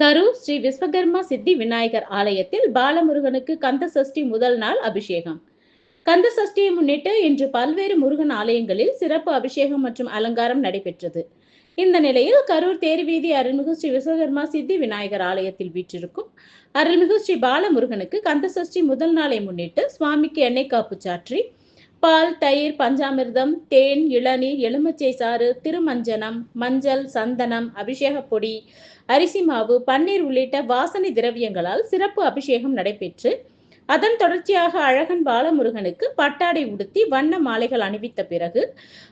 கரூர் ஸ்ரீ விஸ்வகர்மா சித்தி விநாயகர் ஆலயத்தில் பாலமுருகனுக்கு கந்த சஷ்டி முதல் நாள் அபிஷேகம். கந்த சஷ்டியை முன்னிட்டு இன்று பல்வேறு முருகன் ஆலயங்களில் சிறப்பு அபிஷேகம் மற்றும் அலங்காரம் நடைபெற்றது. இந்த நிலையில் கரூர் தேர்வீதி அருள்மிகு ஸ்ரீ விஸ்வகர்மா சித்தி விநாயகர் ஆலயத்தில் வீற்றிருக்கும் அருள்மிகு ஸ்ரீ பாலமுருகனுக்கு கந்த சஷ்டி முதல் நாளை முன்னிட்டு சுவாமிக்கு எண்ணெய் காப்பு சாற்றி பால் தயிர் பஞ்சாமிர்தம் தேன் இளநீர் எலுமிச்சை சாறு திருமஞ்சனம் மஞ்சள் சந்தனம் அபிஷேக பொடி அரிசி மாவு பன்னீர் உள்ளிட்ட வாசனை திரவியங்களால் சிறப்பு அபிஷேகம் நடைபெற்று அதன் தொடர்ச்சியாக அழகன் பாலமுருகனுக்கு பட்டாடை உடுத்தி வண்ண மாலைகள் அணிவித்த பிறகு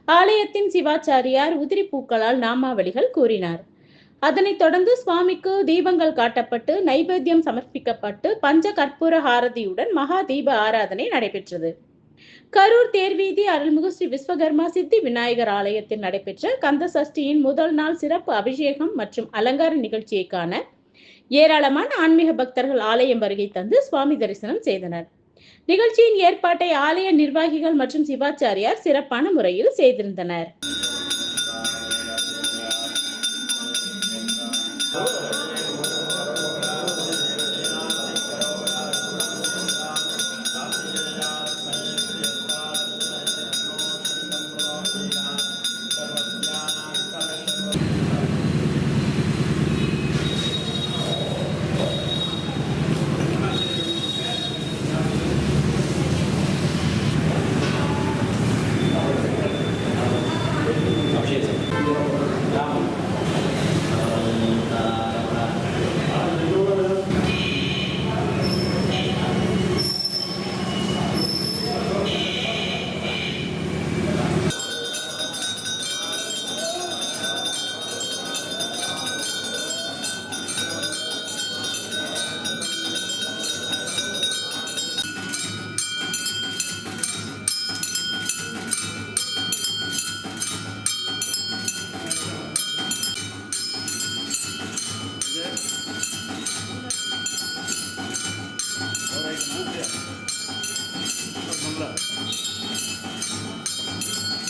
ஆலயத்தின் சிவாச்சாரியார் உதிரி பூக்களால் நாமாவளிகள் கூறினார். அதனைத் தொடர்ந்து சுவாமிக்கு தீபங்கள் காட்டப்பட்டு நைவேத்தியம் சமர்ப்பிக்கப்பட்டு பஞ்ச கற்பூர ஹாரதியுடன் மகா தீப ஆராதனை நடைபெற்றது. கரூர் தேர்வீதி அருள்மிகு ஸ்ரீ விஸ்வகர்மா சித்தி விநாயகர் ஆலயத்தில் நடைபெற்ற கந்த சஷ்டியின் முதல் நாள் சிறப்பு அபிஷேகம் மற்றும் அலங்கார நிகழ்ச்சியை காண ஏராளமான ஆன்மீக பக்தர்கள் ஆலயம் வருகை தந்து சுவாமி தரிசனம் செய்தனர். நிகழ்ச்சியின் ஏற்பாட்டை ஆலய நிர்வாகிகள் மற்றும் சிவாச்சாரியார் சிறப்பான முறையில் செய்திருந்தனர்.